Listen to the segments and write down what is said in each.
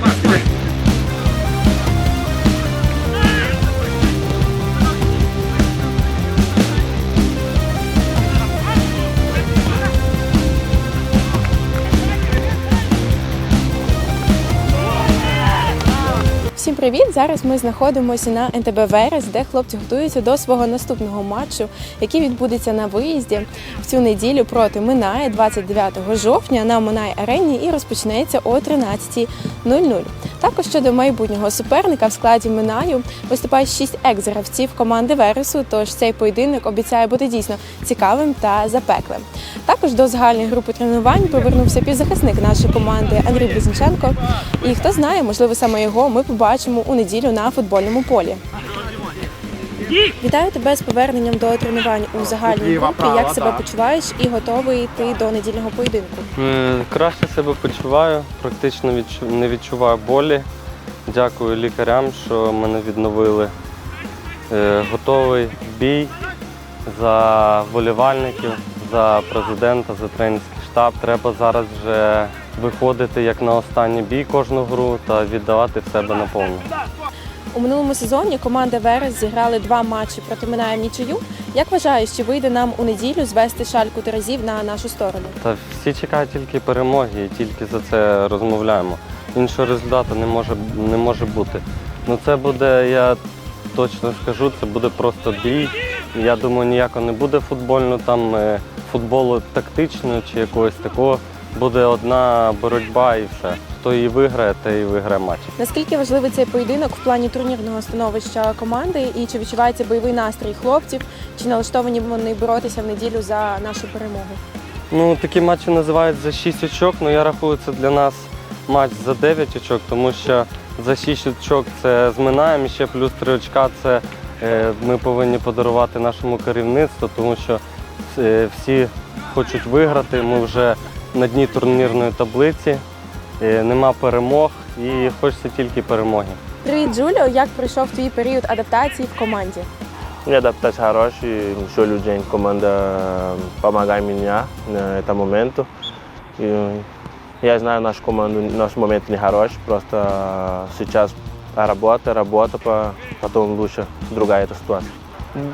Mark, Mark, Mark. Привіт! Зараз ми знаходимося на НТБ Верес, де хлопці готуються до свого наступного матчу, який відбудеться на виїзді в цю неділю проти Минає 29 жовтня на Минай арені і розпочнеться о 13.00. Також щодо майбутнього суперника в складі Минаю виступають шість екс-гравців команди Вересу. Тож цей поєдинок обіцяє бути дійсно цікавим та запеклим. Також до загальної групи тренувань повернувся півзахисник нашої команди Андрій Близниченко. І хто знає, можливо, саме його ми побачимо у неділю на футбольному полі. Вітаю тебе з поверненням до тренувань у загальній групі. Як себе почуваєш і готовий йти до недільного поєдинку? Е, Краще себе почуваю, практично не відчуваю болі. Дякую лікарям, що мене відновили. Е, Готовий бій за вболівальників, за президента, за тренерський штаб. Треба зараз вже виходити як на останній бій кожну гру та віддавати в себе наповну. У минулому сезоні команда Верес зіграли два матчі проти Минаєм нічию. Як вважаєш, чи вийде нам у неділю звести шальку терезів на нашу сторону? Та всі чекають тільки перемоги і тільки за це розмовляємо. Іншого результату не може, не може бути. Ну це буде, я точно скажу, це буде просто бій. Я думаю, ніякого не буде футбольного там е, футболу тактичного чи якогось такого. Буде одна боротьба і все. Хто її виграє, той і виграє матч. Наскільки важливий цей поєдинок в плані турнірного становища команди і чи відчувається бойовий настрій хлопців, чи налаштовані вони боротися в неділю за нашу перемогу? Ну, такі матчі називають за 6 очок, але я рахую, це для нас матч за 9 очок, тому що за 6 очок це зминаємо, і ще плюс 3 очка це е, ми повинні подарувати нашому керівництву, тому що е, всі хочуть виграти. Ми вже на дні турнірної таблиці, е, нема перемог і хочеться тільки перемоги. Привіт, Джуліо. Як пройшов твій період адаптації в команді? Мне адаптация хороший, еще людей команда помогает меня на этом моменту. И я знаю нашу команду, наш момент не хороший, просто сейчас работа, работа, по- потом лучше другая эта ситуация.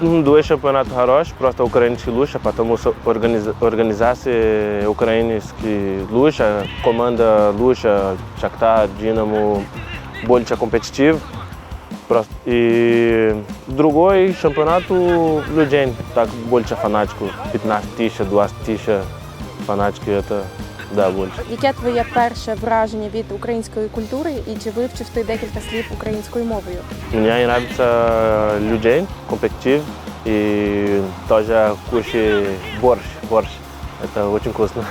Ну, Двое чемпионат хороший, просто украинский лучше, потому что организ- организации украинские лучше, команда лучше, Шахтар, Динамо, больше компетитив. Просто. И другой чемпионату людей так больше фанатку. 15 тысяч, 20 тысяч фанатки, это Да, больше. Яке твоє перше враження від української культури і чи вивчив ти декілька слів українською мовою? Мне нравится людей, компетитив и тоже кушать борщ. Борщ. Это очень вкусно.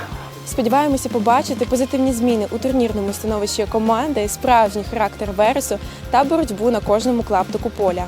Сподіваємося побачити позитивні зміни у турнірному становищі команди, справжній характер вересу та боротьбу на кожному клаптику поля.